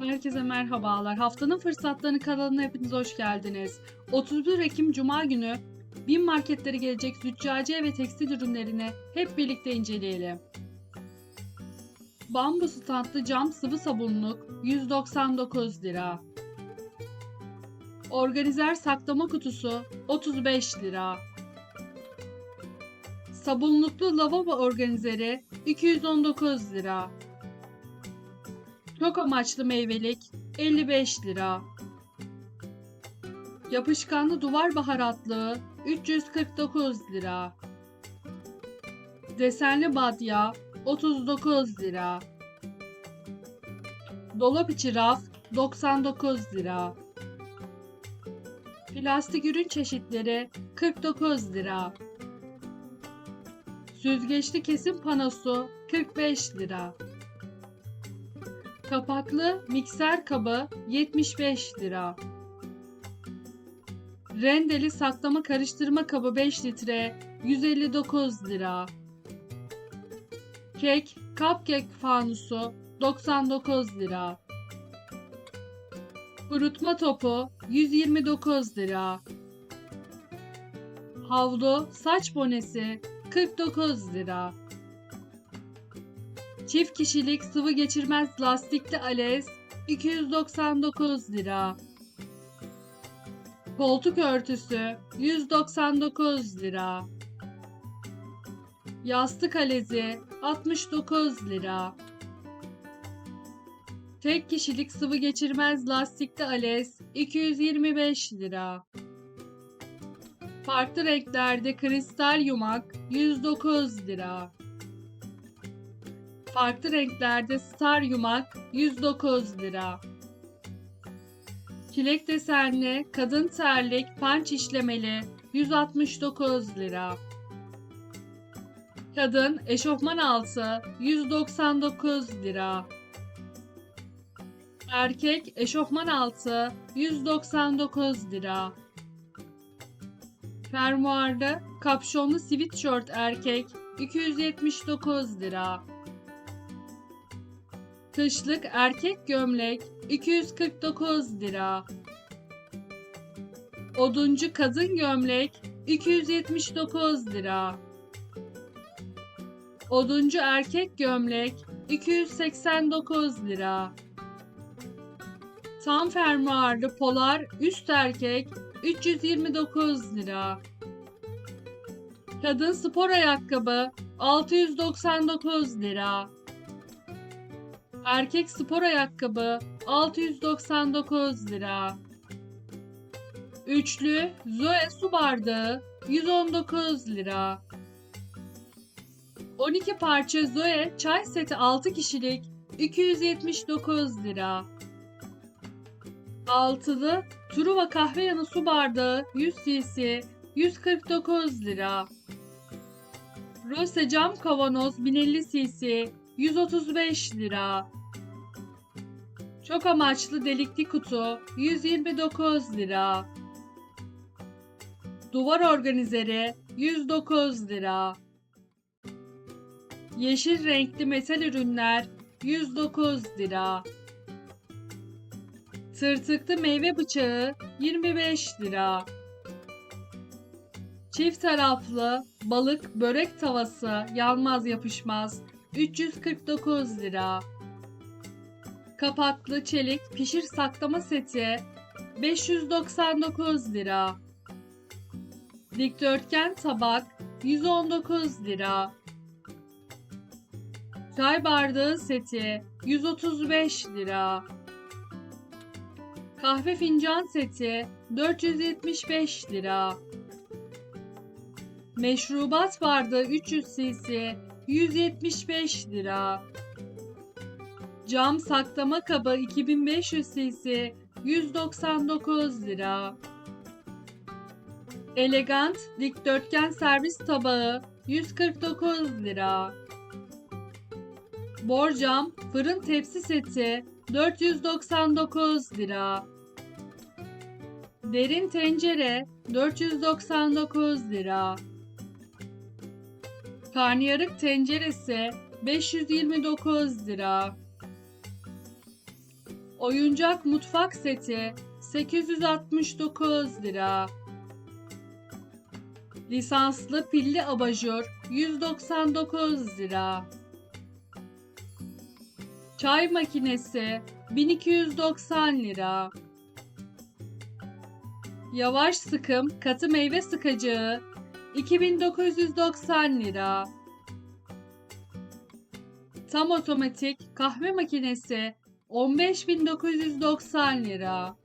Herkese merhabalar. Haftanın fırsatlarını kanalına hepiniz hoş geldiniz. 31 Ekim Cuma günü bin marketlere gelecek züccaciye ve tekstil ürünlerini hep birlikte inceleyelim. Bambu standlı cam sıvı sabunluk 199 lira. Organizer saklama kutusu 35 lira. Sabunluklu lavabo organizeri 219 lira. Çok amaçlı meyvelik 55 lira. Yapışkanlı duvar baharatlığı 349 lira. Desenli badya 39 lira. Dolap içi raf 99 lira. Plastik ürün çeşitleri 49 lira. Süzgeçli kesim panosu 45 lira. Kapaklı mikser kabı 75 lira. Rendeli saklama karıştırma kabı 5 litre 159 lira. Kek, cupcake fanusu 99 lira. Kurutma topu 129 lira. Havlu, saç bonesi 49 lira. Çift kişilik sıvı geçirmez lastikli alez 299 lira. Koltuk örtüsü 199 lira. Yastık alezi 69 lira. Tek kişilik sıvı geçirmez lastikli alez 225 lira. Farklı renklerde kristal yumak 109 lira. Farklı renklerde star yumak 109 lira. Çilek desenli kadın terlik panç işlemeli 169 lira. Kadın eşofman altı 199 lira. Erkek eşofman altı 199 lira. Fermuarlı kapşonlu sweatshirt erkek 279 lira. Kışlık erkek gömlek 249 lira. Oduncu kadın gömlek 279 lira. Oduncu erkek gömlek 289 lira. Tam fermuarlı polar üst erkek 329 lira. Kadın spor ayakkabı 699 lira. Erkek spor ayakkabı 699 lira. Üçlü Zoe su bardağı 119 lira. 12 parça Zoe çay seti 6 kişilik 279 lira. Altılı Truva kahve yanı su bardağı 100 cc 149 lira. Rose cam kavanoz 1050 cc 135 lira. Çok amaçlı delikli kutu 129 lira. Duvar organizeri 109 lira. Yeşil renkli metal ürünler 109 lira. Tırtıklı meyve bıçağı 25 lira. Çift taraflı balık börek tavası yanmaz yapışmaz 349 lira. Kapaklı çelik pişir saklama seti 599 lira. Dikdörtgen tabak 119 lira. Çay bardağı seti 135 lira. Kahve fincan seti 475 lira. Meşrubat bardağı 300 cc 175 lira. Cam saklama kabı 2500 cc 199 lira. Elegant dikdörtgen servis tabağı 149 lira. Borcam fırın tepsi seti 499 lira. Derin tencere 499 lira. Karnıyarık tenceresi 529 lira. Oyuncak mutfak seti 869 lira. Lisanslı pilli abajur 199 lira. Çay makinesi 1290 lira. Yavaş sıkım katı meyve sıkacağı 2990 lira. Tam otomatik kahve makinesi 15990 lira.